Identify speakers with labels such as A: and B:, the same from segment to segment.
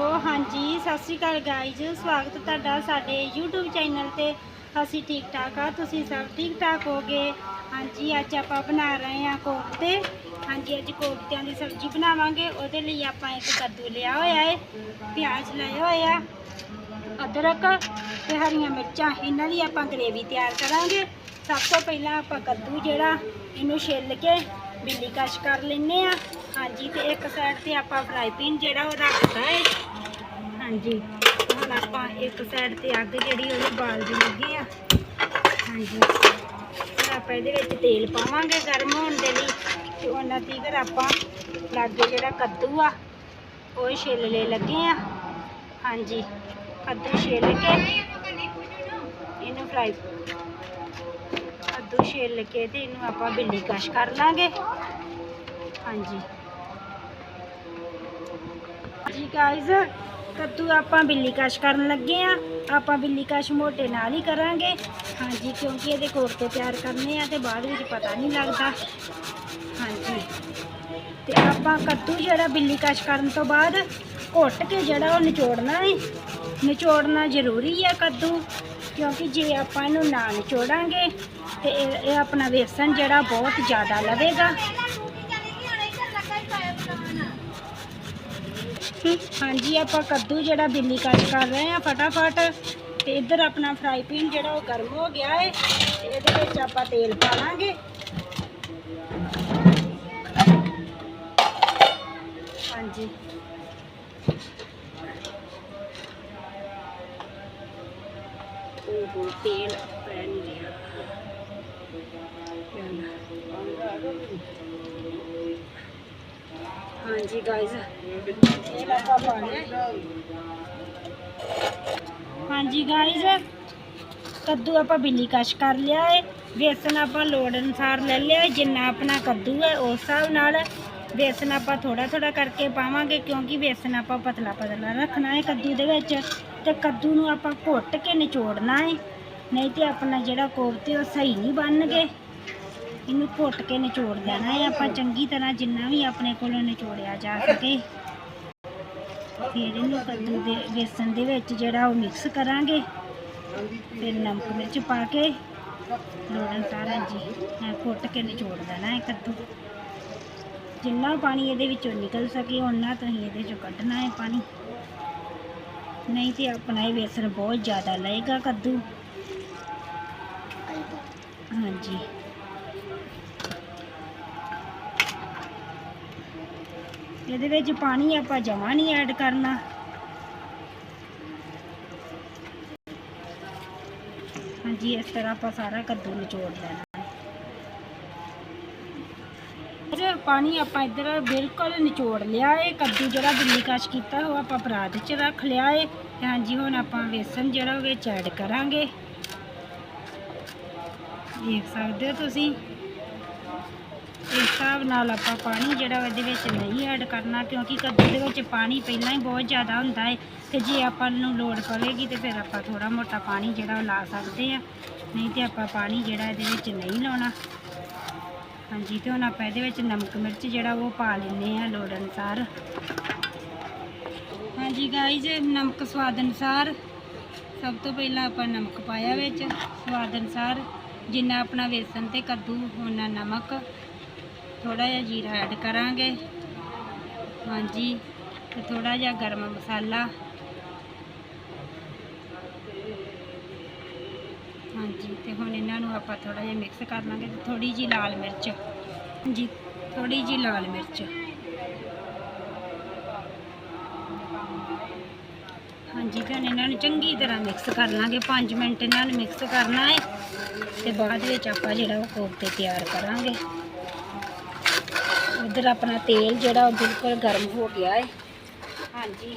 A: ਓ ਹਾਂਜੀ, ਸਤਿ ਸ਼੍ਰੀ ਅਕਾਲ ਗਾਇਜ਼ ਸਵਾਗਤ ਤੁਹਾਡਾ ਸਾਡੇ YouTube ਚੈਨਲ ਤੇ। ਅਸੀਂ ਠੀਕ ਠਾਕ ਆ ਤੁਸੀਂ ਸਭ ਠੀਕ ਠਾਕ ਹੋਗੇ? ਹਾਂਜੀ, ਅੱਜ ਆਪਾਂ ਬਣਾ ਰਹੇ ਹਾਂ ਕੋਫਤੇ। ਹਾਂਜੀ, ਅੱਜ ਕੋਫਤਿਆਂ ਦੀ ਸਬਜ਼ੀ ਬਣਾਵਾਂਗੇ, ਉਹਦੇ ਲਈ ਆਪਾਂ ਇੱਕ ਕੱਦੂ ਲਿਆ ਹੋਇਆ ਹੈ ਪਿਆਜ਼ ਲਏ ਹੋਏ ਆ ਅਦਰਕ ਤੇ ਹਰੀਆਂ ਮਿਰਚਾਂ। ਇਹਨਾਂ ਦੀ ਆਪਾਂ ਗ੍ਰੇਵੀ ਤਿਆਰ ਕਰਾਂਗੇ। ਸਭ ਤੋਂ ਪਹਿਲਾਂ ਆਪਾਂ ਕੱਦੂ ਜਿਹੜਾ, ਇਹਨੂੰ ਛਿੱਲ ਕੇ ਬਿੱਲੀ ਕਸ਼ ਕਰ ਲੈਨੇ ਆ। ਹਾਂਜੀ, ਤੇ ਇੱਕ ਸਾਈਡ ਤੇ ਆਪਾਂ ਫਰਾਈ ਪੈਨ ਜਿਹੜਾ ਉਹ ਰੱਖਦਾ ਹੈ ਹਾਂਜੀ, ਹੁਣ ਆਪਾਂ ਇੱਕ ਸਾਈਡ ਤੇ ਅੱਗ ਜਿਹੜੀ ਉਹਨੂੰ ਬਾਲਦੀ ਲੱਗੇ ਆ। ਹਾਂਜੀ, ਹੁਣ ਆਪਾਂ ਇਹਦੇ ਵਿੱਚ ਤੇਲ ਪਾਵਾਂਗੇ ਗਰਮ ਹੋਣ ਦੇ ਲਈ। ਤੇ ਉਹਨਾਂ ਤੀਕਰ ਆਪਾਂ ਲਾਗੇ ਜਿਹੜਾ ਕੱਦੂ ਆ, ਉਹ ਛਿੱਲ ਲੈ ਲੱਗੇ ਆ। ਹਾਂਜੀ, ਕੱਦੂ ਛਿੱਲ ਕੇ ਇਹਨੂੰ ਫਰਾਈ ਛਿੱਲ ਕੇ ਤੇ ਇਹਨੂੰ ਆਪਾਂ ਬਿੱਲੀ ਕਸ਼ ਕਰ ਲਾਂਗੇ। ਹਾਂਜੀ। ਜੀ ਗਾਇਜ਼ ਕੱਦੂ ਆਪਾਂ ਬਿੱਲੀ ਕਸ਼ ਕਰਨ ਲੱਗੇ ਆ। ਆਪਾਂ ਬਿੱਲੀ ਕਸ਼ ਮੋਟੇ ਨਾਲ ਹੀ ਕਰਾਂਗੇ। ਹਾਂਜੀ, ਕਿਉਂਕਿ ਇਹਦੇ ਕੋਫਤੇ ਤਿਆਰ ਕਰਨੇ ਆ ਤੇ ਬਾਅਦ ਵਿੱਚ ਪਤਾ ਨਹੀਂ ਲੱਗਦਾ। ਹਾਂਜੀ। ਤੇ ਆਪਾਂ ਕੱਦੂ ਜਿਹੜਾ ਬਿੱਲੀ ਕਸ਼ ਕਰਨ ਤੋਂ ਬਾਅਦ ਘੁੱਟ ਕੇ ਜਿਹੜਾ ਉਹ ਨਿਚੋੜਨਾ ਹੈ ਨਿਚੋੜਨਾ ਜ਼ਰੂਰੀ ਹੈ ਕੱਦੂ, ਕਿਉਂਕਿ ਜੇ ਆਪਾਂ ਇਹਨੂੰ ਨਾ ਨਿਚੋੜਾਂਗੇ ਤੇ ਇਹ ਆਪਣਾ ਵੇਸਣ ਜਿਹੜਾ ਬਹੁਤ ਜ਼ਿਆਦਾ ਲਵੇਗਾ। ਹਾਂਜੀ, ਆਪਾਂ ਕੱਦੂ ਜਿਹੜਾ ਬਿੱਲੀ ਕੱਟ ਕਰ ਰਹੇ ਆ ਫਟਾਫਟ। ਤੇ ਇੱਧਰ ਆਪਣਾ ਫਰਾਈ ਪੈਨ ਜਿਹੜਾ ਉਹ ਗਰਮ ਹੋ ਗਿਆ ਹੈ ਇਹਦੇ ਵਿੱਚ ਆਪਾਂ ਤੇਲ ਪਾ ਲਾਂਗੇ ਹਾਂਜੀ। ਉਹ ਤੇਲ ਪੈ ਹਾਂਜੀ ਗਾਇਜ਼ ਹਾਂਜੀ ਗਾਇਜ਼ ਕੱਦੂ ਆਪਾਂ ਬਿੱਲੀ ਕਸ਼ ਕਰ ਲਿਆ ਹੈ ਬੇਸਨ ਆਪਾਂ ਲੋੜ ਅਨੁਸਾਰ ਲੈ ਲਿਆ ਜਿੰਨਾ ਆਪਣਾ ਕੱਦੂ ਹੈ ਉਸ ਹਿਸਾਬ ਨਾਲ। ਬੇਸਨ ਆਪਾਂ ਥੋੜਾ ਥੋੜਾ ਕਰਕੇ ਪਾਵਾਂਗੇ, ਕਿਉਂਕਿ ਬੇਸਨ ਆਪਾਂ ਪਤਲਾ ਪਤਲਾ ਰੱਖਣਾ ਹੈ ਕੱਦੂ ਦੇ ਵਿੱਚ। ਤੇ ਕੱਦੂ ਨੂੰ ਆਪਾਂ ਘੁੱਟ ਕੇ ਨਿਚੋੜਨਾ ਹੈ ਨਹੀਂ ਤੇ ਆਪਣਾ ਜਿਹੜਾ ਕੋਫਤੇ ਉਹ ਸਹੀ ਨਹੀਂ ਬਣਨਗੇ। ਇਹਨੂੰ ਘੁੱਟ ਕੇ ਨਿਚੋੜ ਦੇਣਾ ਹੈ। ਆਪਾਂ ਚੰਗੀ ਤਰ੍ਹਾਂ ਜਿੰਨਾ ਵੀ ਆਪਣੇ ਕੋਲੋਂ ਨਿਚੋੜਿਆ ਜਾ ਸਕੇ। ਫਿਰ ਇਹਨੂੰ ਕੱਦੂ ਦੇ ਬੇਸਨ ਦੇ ਵਿੱਚ ਜਿਹੜਾ ਉਹ ਮਿਕਸ ਕਰਾਂਗੇ। ਫਿਰ ਨਮਕ ਮਿਰਚ ਪਾ ਕੇ। ਲੋੜਨ ਸਾਰਾ ਜੀ ਘੁੱਟ ਕੇ ਨਿਚੋੜ ਦੇਣਾ ਹੈ ਕੱਦੂ। ਜਿੰਨਾ ਪਾਣੀ ਇਹਦੇ ਵਿੱਚੋਂ ਨਿਕਲ ਸਕੇ, ਓਨਾ ਤੁਸੀਂ ਇਹਦੇ ਚੋਂ ਕੱਢਣਾ ਹੈ ਪਾਣੀ। ਨਹੀਂ ਤੇ ਆਪਣਾ ਇਹ ਬੇਸਨ ਬਹੁਤ ਜ਼ਿਆਦਾ ਲਏਗਾ ਕੱਦੂ। ਹਾਂਜੀ। ਇਹਦੇ ਵਿੱਚ ਪਾਣੀ ਆਪਾਂ ਜਮਾ ਨਹੀਂ ਐਡ ਕਰਨਾ। ਹਾਂਜੀ, ਇਸ ਤਰ੍ਹਾਂ ਆਪਾਂ ਸਾਰਾ ਕੱਦੂ ਨਿਚੋੜ ਲੈਣਾ। ਜੇ ਪਾਣੀ ਆਪਾਂ ਇੱਧਰ ਬਿਲਕੁਲ ਨਿਚੋੜ ਲਿਆ ਏ। ਕੱਦੂ ਜਿਹੜਾ ਬਿੱਲੀ ਕਸ਼ ਕੀਤਾ ਉਹ ਆਪਾਂ ਪਰਾਤ 'ਚ ਰੱਖ ਲਿਆ ਏ। ਹਾਂਜੀ, ਹੁਣ ਆਪਾਂ ਵੇਸਣ ਜਿਹੜਾ ਉਹ ਵਿੱਚ ਐਡ ਕਰਾਂਗੇ। ਦੇਖ ਸਕਦੇ ਹੋ ਤੁਸੀਂ। ਇਸ ਹਿਸਾਬ ਨਾਲ ਆਪਾਂ ਪਾਣੀ ਜਿਹੜਾ ਇਹਦੇ ਵਿੱਚ ਨਹੀਂ ਐਡ ਕਰਨਾ, ਕਿਉਂਕਿ ਕੱਦੂ ਦੇ ਵਿੱਚ ਪਾਣੀ ਪਹਿਲਾਂ ਹੀ ਬਹੁਤ ਜ਼ਿਆਦਾ ਹੁੰਦਾ ਹੈ। ਤੇ ਜੇ ਆਪਾਂ ਨੂੰ ਲੋੜ ਪਵੇਗੀ ਤੇ ਫਿਰ ਆਪਾਂ ਥੋੜਾ ਮੋਟਾ ਪਾਣੀ ਜਿਹੜਾ ਉਹ ਲਾ ਸਕਦੇ ਆ ਨਹੀਂ ਤੇ ਆਪਾਂ ਪਾਣੀ ਜਿਹੜਾ ਇਹਦੇ ਵਿੱਚ ਨਹੀਂ ਲਾਉਣਾ। ਹਾਂਜੀ, ਤੇ ਹੁਣ ਆਪਾਂ ਇਹਦੇ ਵਿੱਚ ਨਮਕ ਮਿਰਚ ਜਿਹੜਾ ਉਹ ਪਾ ਲੈਂਦੇ ਆ ਲੋੜ ਅਨੁਸਾਰ। ਹਾਂਜੀ ਗਾਈਜ਼ ਨਮਕ ਸਵਾਦ ਅਨੁਸਾਰ ਸਭ ਤੋਂ ਪਹਿਲਾਂ ਆਪਾਂ ਨਮਕ ਪਾਇਆ ਵਿੱਚ। ਸਵਾਦ ਅਨੁਸਾਰ ਜਿੰਨਾ ਆਪਣਾ ਵੇਸਣ ਤੇ ਕੱਦੂ ਉਹਨਾਂ ਨਮਕ। ਥੋੜਾ ਜਿਹਾ ਜੀਰਾ ਐਡ ਕਰਾਂਗੇ। ਹਾਂਜੀ, ਤੇ ਥੋੜਾ ਜਿਹਾ ਗਰਮ ਮਸਾਲਾ। ਹਾਂਜੀ, ਤੇ ਹੁਣ ਇਹਨਾਂ ਨੂੰ ਆਪਾਂ ਥੋੜਾ ਜਿਹਾ ਮਿਕਸ ਕਰ ਲਾਂਗੇ ਤੇ ਥੋੜੀ ਜੀ ਲਾਲ ਮਿਰਚ। ਜੀ ਥੋੜੀ ਜੀ ਲਾਲ ਮਿਰਚ। ਹਾਂਜੀ ਤੇ ਇਹਨਾਂ ਨੂੰ ਚੰਗੀ ਤਰ੍ਹਾਂ ਮਿਕਸ ਕਰ ਲਾਂਗੇ। 5 ਮਿੰਟ ਇਹਨਾਂ ਨੂੰ ਮਿਕਸ ਕਰਨਾ ਹੈ ਤੇ ਬਾਅਦ ਵਿੱਚ ਆਪਾਂ ਜਿਹੜਾ ਉਹ ਕੋਫਤੇ ਤਿਆਰ ਕਰਾਂਗੇ। ਉਧਰ ਆਪਣਾ ਤੇਲ ਜਿਹੜਾ ਉਹ ਬਿਲਕੁਲ ਗਰਮ ਹੋ ਗਿਆ ਹੈ। ਹਾਂਜੀ,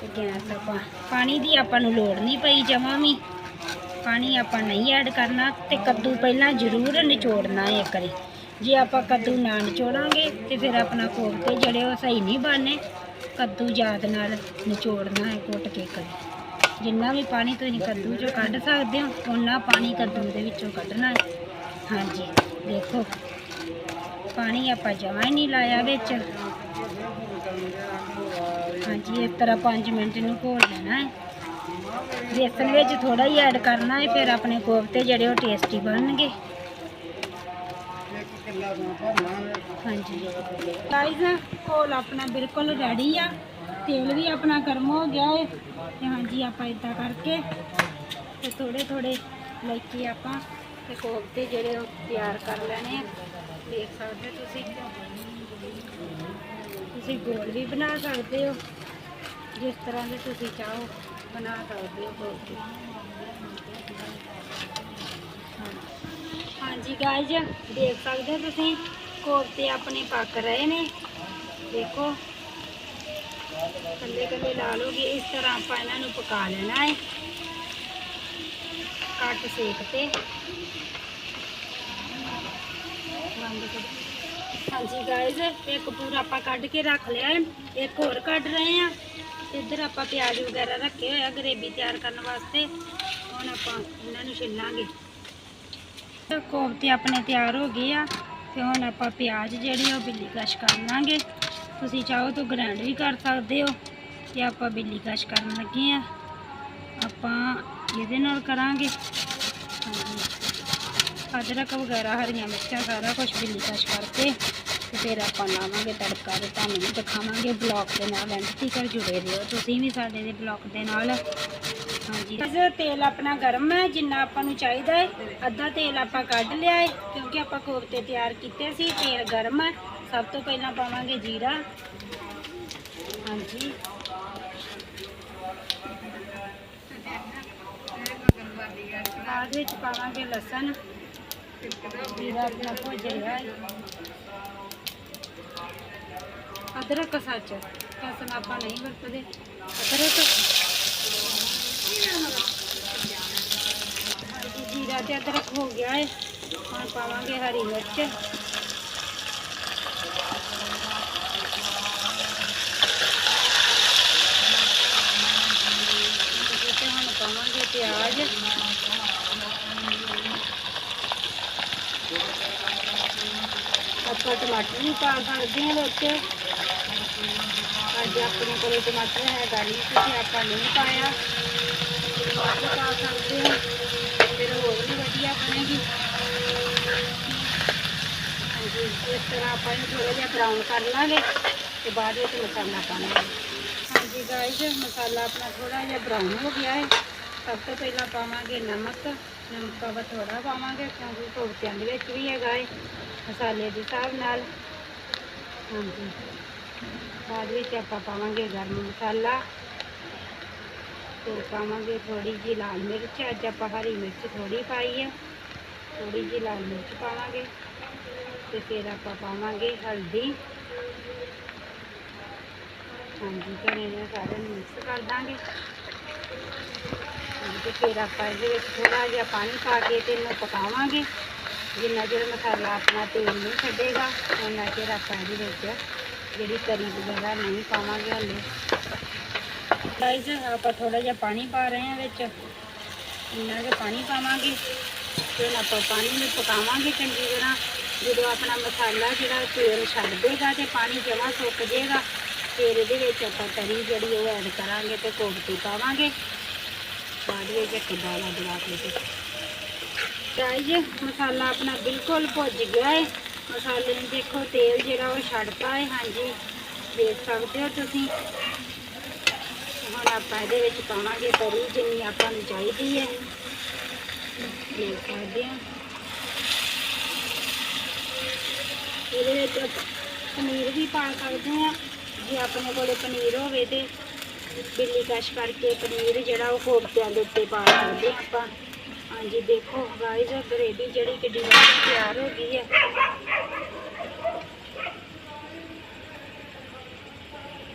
A: ਤੇ ਗੈਸ ਆਪਾਂ, ਪਾਣੀ ਦੀ ਆਪਾਂ ਨੂੰ ਲੋੜ ਨਹੀਂ ਪਈ ਜਮਾਂ ਵੀ। ਪਾਣੀ ਆਪਾਂ ਨਹੀਂ ਐਡ ਕਰਨਾ ਤੇ ਕੱਦੂ ਪਹਿਲਾਂ ਜ਼ਰੂਰ ਨਿਚੋੜਨਾ ਹੈ ਇੱਕ ਵਾਰੀ। ਜੇ ਆਪਾਂ ਕੱਦੂ ਨਾ ਨਿਚੋੜਾਂਗੇ ਤੇ ਫਿਰ ਆਪਣਾ ਕੋਫਤੇ ਜਿਹੜੇ ਉਹ ਸਹੀ ਨਹੀਂ ਬਣਨੇ। ਕੱਦੂ ਯਾਦ ਨਾਲ ਨਿਚੋੜਨਾ ਹੈ ਕੁੱਟ ਕੇ ਕਰੀ ਜਿੰਨਾ ਵੀ ਪਾਣੀ ਤੁਸੀਂ ਕੱਦੂ ਚੋਂ ਕੱਢ ਸਕਦੇ ਹੋ, ਓਨਾ ਪਾਣੀ ਕੱਦੂ ਦੇ ਵਿੱਚੋਂ ਕੱਢਣਾ ਹੈ। ਹਾਂਜੀ, ਦੇਖੋ। ਪਾਣੀ ਆਪਾਂ ਜਮਾਂ ਹੀ ਨਹੀਂ ਲਾਇਆ ਵਿੱਚ। ਹਾਂਜੀ, ਇਸ ਤਰ੍ਹਾਂ 5 ਮਿੰਟ ਨੂੰ ਘੋਲ ਲੈਣਾ ਹੈ। ਬੇਸਨ ਵਿੱਚ ਥੋੜਾ ਹੀ ਐਡ ਕਰਨਾ ਹੈ, ਫਿਰ ਆਪਣੇ ਕੋਫਤੇ ਜਿਹੜੇ ਉਹ ਟੇਸਟੀ ਬਣਨਗੇ। ਹਾਂਜੀ। ਗਾਈਜ਼ ਘੋਲ ਆਪਣਾ ਬਿਲਕੁਲ ਰੈਡੀ ਆ। ਤੇਲ ਵੀ ਆਪਣਾ ਗਰਮ ਹੋ ਗਿਆ ਹੈ ਤੇ ਹਾਂਜੀ, ਆਪਾਂ ਇਦਾਂ ਕਰਕੇ ਤੇ ਥੋੜੇ ਥੋੜੇ ਲੈ ਕੇ ਆਪਾਂ। ਤੇ ਕੋਫਤੇ ਜਿਹੜੇ ਉਹ ਤਿਆਰ ਕਰ ਲੈਣੇ ਆ। ਦੇਖ ਸਕਦੇ ਹੋ ਤੁਸੀਂ। ਤੁਸੀਂ ਗੋਲ ਵੀ ਬਣਾ ਸਕਦੇ ਹੋ। ਜਿਸ ਤਰ੍ਹਾਂ ਦੇ ਤੁਸੀਂ ਚਾਹੋ, ਬਣਾ ਸਕਦੇ ਹੋ ਕੋਫਤੇ ਹਾਂਜੀ ਗਾਇਜ਼ ਦੇਖ ਸਕਦੇ ਹੋ ਤੁਸੀਂ, ਕੋਫਤੇ ਆਪਣੇ ਪੱਕ ਰਹੇ ਨੇ। ਦੇਖੋ ਕੱਲੇ ਕੱਲੇ ਲਾਲ ਹੋ ਗਏ ਇਸ ਤਰ੍ਹਾਂ ਆਪਾਂ ਇਹਨਾਂ ਨੂੰ ਪਕਾ ਲੈਣਾ ਹੈ। ਕੱਟ ਸੇਕ ਤੇ। ਹਾਂਜੀ ਗਾਇਜ਼ ਇੱਕ ਪੂਰਾ ਆਪਾਂ ਕੱਢ ਕੇ ਰੱਖ ਲਿਆ ਹੈ। ਇੱਕ ਹੋਰ ਕੱਢ ਰਹੇ ਆ ਇੱਧਰ ਆਪਾਂ ਪਿਆਜ਼ ਵਗੈਰਾ ਰੱਖੇ ਹੋਇਆ ਗਰੇਵੀ ਤਿਆਰ ਕਰਨ ਵਾਸਤੇ। ਹੁਣ ਆਪਾਂ ਇਹਨਾਂ ਨੂੰ ਛਿੱਲਾਂਗੇ। ਕੋਫਤੇ ਆਪਣੇ ਤਿਆਰ ਹੋ ਗਏ ਆ ਤੇ ਹੁਣ ਆਪਾਂ ਪਿਆਜ਼ ਜਿਹੜੇ ਆ ਉਹ ਬਿੱਲੀ ਕਸ਼ ਕਰ ਲਾਂਗੇ ਤੁਸੀਂ ਚਾਹੋ ਤਾਂ ਗ੍ਰੈਂਡ ਵੀ ਕਰ ਸਕਦੇ ਹੋ ਤੇ ਆਪਾਂ ਬਿੱਲੀ ਕਸ਼ ਕਰਨ ਲੱਗੇ ਆ। ਆਪਾਂ ਇਹਦੇ ਨਾਲ ਕਰਾਂਗੇ। ਅਦਰਕ ਵਗੈਰਾ, ਹਰੀਆਂ ਮਿਰਚਾਂ, ਸਾਰਾ ਕੁਝ ਬਿੱਲੀ ਕਸ਼ ਕਰਕੇ ਤੇ ਫਿਰ ਆਪਾਂ ਲਾਵਾਂਗੇ ਤੜਕਾ ਤੇ ਤੁਹਾਨੂੰ ਵੀ ਦਿਖਾਵਾਂਗੇ। ਬਲੌਗ ਦੇ ਨਾਲ ਐਂਡ ਤੱਕ ਜੁੜੇ ਰਹੋ। ਤੁਸੀਂ ਵੀ ਸਾਡੇ ਦੇ ਬਲੌਗ ਦੇ ਨਾਲ ਹਾਂਜੀ। ਇਸ ਤੇਲ ਆਪਣਾ ਗਰਮ ਹੈ, ਜਿੰਨਾ ਆਪਾਂ ਨੂੰ ਚਾਹੀਦਾ ਹੈ, ਅੱਧਾ ਤੇਲ ਆਪਾਂ ਕੱਢ ਲਿਆ ਹੈ, ਕਿਉਂਕਿ ਆਪਾਂ ਕੋਫਤੇ ਤਿਆਰ ਕੀਤੇ ਸੀ, ਤੇਲ ਗਰਮ ਹੈ। ਸਭ ਤੋਂ ਪਹਿਲਾਂ ਪਾਵਾਂਗੇ ਜੀਰਾ। ਹਾਂਜੀ। ਬਾਅਦ ਵਿੱਚ ਪਾਵਾਂਗੇ ਲਸਣ। ਜੀਰਾ ਆਪਣਾ ਭੁੱਜ ਰਿਹਾ ਹੈ। ਅਦਰਕ ਸੱਚ ਲਸਣ ਆਪਾਂ ਨਹੀਂ ਵਰਤਦੇ। ਅਦਰਕ ਜੀਰਾ ਤੇ ਅਦਰਕ ਹੋ ਗਿਆ ਹੈ ਹੁਣ ਪਾਵਾਂਗੇ ਹਰੀ ਮਿਰਚ। ਤੇ ਹੁਣ ਪਾਵਾਂਗੇ ਪਿਆਜ਼। ਆਪਾਂ ਟਮਾਟਰ ਵੀ ਪਾ ਸਕਦੇ ਹਾਂ ਵਿੱਚ। ਅੱਜ ਆਪਣੇ ਕੋਲ ਟਮਾਟਰ ਹੈ ਨਹੀਂ ਤੁਸੀਂ ਆਪਾਂ ਨਹੀਂ ਪਾਇਆ। ਟਮਾਟਰ ਪਾ ਸਕਦੇ ਹੋ ਫਿਰ ਹੋਰ ਵੀ ਵਧੀਆ ਬਣੇਗੀ ਹਾਂਜੀ ਇਸ ਤਰ੍ਹਾਂ ਆਪਾਂ ਇਹਨੂੰ ਥੋੜਾ ਜਿਹਾ ਬਰਾਊਨ ਕਰ ਲਾਂਗੇ ਤੇ ਬਾਅਦ ਵਿੱਚ ਮਸਾਲਾ ਪਾਵਾਂਗੇ ਹਾਂਜੀ ਗਾਇਜ਼ ਮਸਾਲਾ ਆਪਣਾ ਥੋੜਾ ਜਿਹਾ ਬਰਾਊਨ ਹੋ ਗਿਆ ਹੈ ਸਭ ਤੋਂ ਪਹਿਲਾਂ ਪਾਵਾਂਗੇ ਨਮਕ ਨਮਕ ਆਪਾਂ ਥੋੜਾ ਪਾਵਾਂਗੇ ਕਿਉਂਕਿ ਕੋਫਤਿਆਂ ਦੇ ਵਿੱਚ ਵੀ ਹੈਗਾ ਹੈ ਮਸਾਲੇ ਦੇ ਹਿਸਾਬ ਨਾਲ ਹਾਂਜੀ, ਬਾਅਦ ਵਿੱਚ ਆਪਾਂ ਪਾਵਾਂਗੇ ਗਰਮ ਮਸਾਲਾ। ਤੇ ਪਾਵਾਂਗੇ ਥੋੜੀ ਜਿਹੀ ਲਾਲ ਮਿਰਚ ਅੱਜ ਆਪਾਂ ਹਰੀ ਮਿਰਚ ਥੋੜੀ ਪਾਈ ਹੈ ਥੋੜੀ ਜਿਹੀ ਲਾਲ ਮਿਰਚ ਪਾਵਾਂਗੇ ਤੇ ਫਿਰ ਆਪਾਂ ਪਾਵਾਂਗੇ ਹਲਦੀ। ਹਾਂਜੀ ਫਿਰ ਇਹਨਾਂ ਸਾਰਿਆਂ ਨੂੰ ਮਿਕਸ ਕਰ ਦਾਂਗੇ। ਹਾਂਜੀ, ਤੇ ਫਿਰ ਆਪਾਂ ਇਹਦੇ ਵਿੱਚ ਥੋੜਾ ਜਿਹਾ ਪਾਣੀ ਪਾ ਕੇ ਤੇ ਇਹਨੂੰ ਪਕਾਵਾਂਗੇ। ਜਿੰਨਾ ਚਿਰ ਮਸਾਲਾ ਆਪਣਾ ਤੇਲ ਨਹੀਂ ਛੱਡੇਗਾ ਉਹਨਾਂ ਚਿਰ ਆਪਾਂ ਇਹਦੇ ਵਿੱਚ ਜਿਹੜੀ ਤਰੀ ਵਗੈਰਾ ਨਹੀਂ ਪਾਵਾਂਗੇ ਹਲੇ। ਗਾਈਜ਼ ਆਪਾਂ ਥੋੜਾ ਜਿਹਾ ਪਾਣੀ ਪਾ ਰਹੇ ਹਾਂ ਵਿੱਚ। ਇੰਨਾ ਕੁ ਪਾਣੀ ਪਾਵਾਂਗੇ। ਫਿਰ ਆਪਾਂ ਪਾਣੀ ਨੂੰ ਪਕਾਵਾਂਗੇ ਚੰਗੀ ਤਰ੍ਹਾਂ। ਜਦੋਂ ਆਪਣਾ ਮਸਾਲਾ ਜਿਹੜਾ ਤੇਲ ਛੱਡ ਦੇਗਾ ਤੇ ਪਾਣੀ ਜਮਾ ਸੁੱਕ ਜਾਏਗਾ, ਫਿਰ ਇਹਦੇ ਵਿੱਚ ਆਪਾਂ ਤਰੀ ਜਿਹੜੀ ਉਹ ਐਡ ਕਰਾਂਗੇ ਤੇ ਕੋਫਤੇ ਪਾਵਾਂਗੇ। ਬਾਅਦ ਵਿੱਚ ਇੱਕ ਬਾਲਾ ਬਣਾ ਕੇ ਤੇ ਗਾਈਜ਼ ਮਸਾਲਾ ਆਪਣਾ ਬਿਲਕੁਲ ਭੁੱਜ ਗਿਆ ਹੈ ਮਸਾਲੇ ਨੂੰ ਦੇਖੋ, ਤੇਲ ਜਿਹੜਾ ਉਹ ਛੱਡਤਾ ਹੈ ਹਾਂਜੀ, ਦੇਖ ਸਕਦੇ ਹੋ ਤੁਸੀਂ। ਹੁਣ ਆਪਾਂ ਇਹਦੇ ਵਿੱਚ ਪਾਵਾਂਗੇ ਤਰੀ ਜਿੰਨੀ ਆਪਾਂ ਨੂੰ ਚਾਹੀਦੀ ਹੈ। ਦੇਖ ਸਕਦੇ ਹਾਂ। ਇਹਦੇ ਵਿੱਚ ਪਨੀਰ ਵੀ ਪਾ ਸਕਦੇ ਹਾਂ। ਜੇ ਆਪਣੇ ਕੋਲੇ ਪਨੀਰ ਹੋਵੇ ਤੇ ਬਿੱਲੀ ਕਸ਼ ਕਰਕੇ ਪਨੀਰ ਜਿਹੜਾ ਉਹ ਕੋਫਤਿਆਂ ਦੇ ਉੱਤੇ ਪਾ ਸਕਦੇ ਹਾਂ ਆਪਾਂ। ਹਾਂਜੀ, ਦੇਖੋ ਗਾਇਜ਼ ਗਰੇਵੀ ਜਿਹੜੀ ਕਿੱਡੀ ਵਧੀਆ ਤਿਆਰ ਹੋ ਗਈ ਹੈ।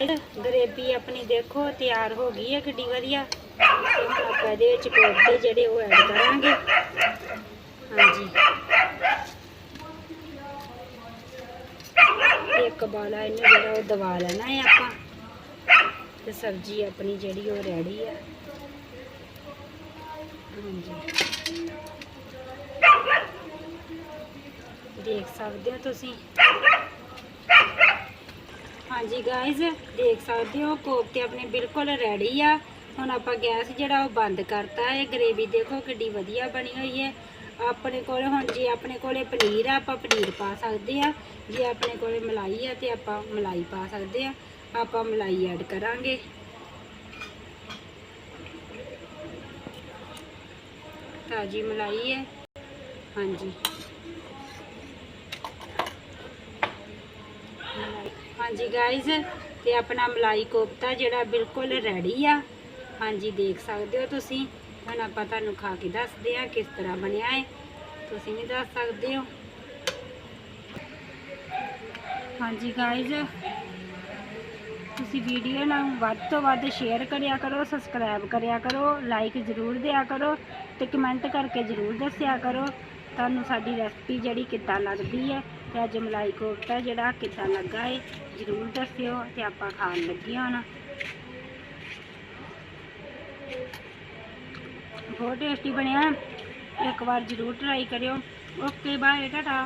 A: ਗਰੇਵੀ ਆਪਣੀ ਦੇਖੋ, ਤਿਆਰ ਹੋ ਗਈ ਹੈ, ਕਿੱਡੀ ਵਧੀਆ। ਹੁਣ ਆਪਾਂ ਇਹਦੇ ਵਿੱਚ ਕੋਫਤੇ ਜਿਹੜੇ ਉਹ ਐਡ ਕਰਾਂਗੇ। ਹਾਂਜੀ। ਇੱਕ ਬਾਲਾ ਇਹਨੂੰ ਜਿਹੜਾ ਉਹ ਦਬਾ ਲੈਣਾ ਹੈ ਆਪਾਂ। ਤੇ ਸਬਜ਼ੀ ਆਪਣੀ ਜਿਹੜੀ ਉਹ ਰੈਡੀ ਆ। ਹਾਂਜੀ। ਦੇਖ ਸਕਦੇ ਹੋ ਤੁਸੀਂ? ਹਾਂਜੀ ਗਾਇਜ਼ ਦੇਖ ਸਕਦੇ ਹੋ, ਕੋਫਤੇ ਆਪਣੇ ਬਿਲਕੁਲ ਰੈਡੀ ਆ। ਹੁਣ ਆਪਾਂ ਗੈਸ ਜਿਹੜਾ ਉਹ ਬੰਦ ਕਰਤਾ ਹੈ। ਗਰੇਵੀ ਦੇਖੋ ਕਿੱਡੀ ਵਧੀਆ ਬਣੀ ਹੋਈ ਹੈ। ਆਪਣੇ ਕੋਲ ਹੁਣ ਜੇ ਆਪਣੇ ਕੋਲੇ ਪਨੀਰ ਆ, ਆਪਾਂ ਪਨੀਰ ਪਾ ਸਕਦੇ ਆ। ਜੇ ਆਪਣੇ ਕੋਲੇ ਮਲਾਈ ਆ ਤੇ ਆਪਾਂ ਮਲਾਈ ਪਾ ਸਕਦੇ ਆ। ਆਪਾਂ ਮਲਾਈ ਐਡ ਕਰਾਂਗੇ। ਤਾਜੀ ਮਲਾਈ ਹੈ। ਹਾਂਜੀ। ਹਾਂਜੀ ਗਾਇਜ਼ ਤੇ ਆਪਣਾ ਮਲਾਈ ਕੋਫਤਾ ਜਿਹੜਾ ਬਿਲਕੁਲ ਰੈਡੀ ਆ। ਹਾਂਜੀ, ਦੇਖ ਸਕਦੇ ਹੋ ਤੁਸੀਂ। ਹੁਣ ਆਪਾਂ ਤੁਹਾਨੂੰ ਖਾ ਕੇ ਦੱਸਦੇ ਆ ਕਿਸ ਤਰ੍ਹਾਂ ਬਣਿਆ ਹੈ ਤੁਸੀਂ ਵੀ ਦੱਸ ਸਕਦੇ ਹੋ। ਹਾਂਜੀ ਗਾਇਜ਼ ਤੁਸੀਂ ਵੀਡੀਓ ਨੂੰ ਵੱਧ ਤੋਂ ਵੱਧ ਸ਼ੇਅਰ ਕਰਿਆ ਕਰੋ ਸਬਸਕ੍ਰਾਈਬ ਕਰਿਆ ਕਰੋ ਲਾਈਕ ਜ਼ਰੂਰ ਦਿਆ ਕਰੋ ਤੇ ਕਮੈਂਟ ਕਰਕੇ ਜ਼ਰੂਰ ਦੱਸਿਆ ਕਰੋ। ਤੁਹਾਨੂੰ ਸਾਡੀ ਰੈਸਪੀ ਜਿਹੜੀ ਕਿੱਦਾਂ ਲੱਗਦੀ ਹੈ ਤੇ ਅੱਜ ਮਲਾਈ ਕੋਫਤਾ ਜਿਹੜਾ ਕਿੱਦਾਂ ਲੱਗਾ ਹੈ ਜ਼ਰੂਰ ਦੱਸਿਓ ਤੇ ਆਪਾਂ ਖਾਣ ਲੱਗੇ ਹੁਣ ਬਹੁਤ ਟੇਸਟੀ ਬਣਿਆ। ਇੱਕ ਵਾਰ ਜ਼ਰੂਰ ਟਰਾਈ ਕਰਿਓ। Okay bye Tata